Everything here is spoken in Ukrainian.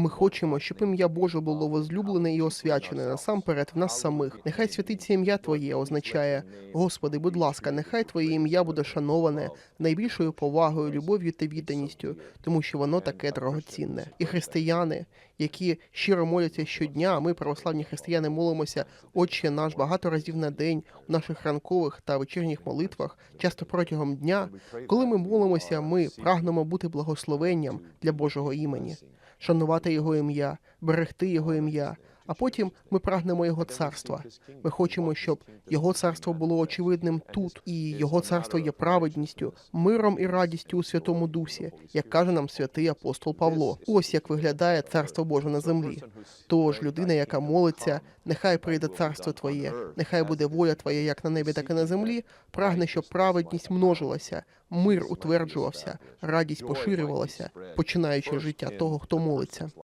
Ми хочемо, щоб ім'я Боже було возлюблене і освячене насамперед в нас самих. Нехай святиться ім'я Твоє означає, Господи, будь ласка, нехай Твоє ім'я буде шановане найбільшою повагою, любов'ю та відданістю, тому що воно таке дорогоцінне. І християни, які щиро моляться щодня, ми, православні християни, молимося Отче наш багато разів на день у наших ранкових та вечірніх молитвах, часто протягом дня. Коли ми молимося, ми прагнемо бути благословенням для Божого імені, шанувати Його ім'я, берегти Його ім'я. А потім ми прагнемо Його царства. Ми хочемо, щоб Його царство було очевидним тут, і Його царство є праведністю, миром і радістю у Святому Дусі, як каже нам святий апостол Павло. Ось як виглядає царство Боже на землі. Тож людина, яка молиться, нехай прийде царство Твоє, нехай буде воля Твоя як на небі, так і на землі. Прагне, щоб праведність множилася, мир утверджувався, радість поширювалася, починаючи життя того, хто молиться.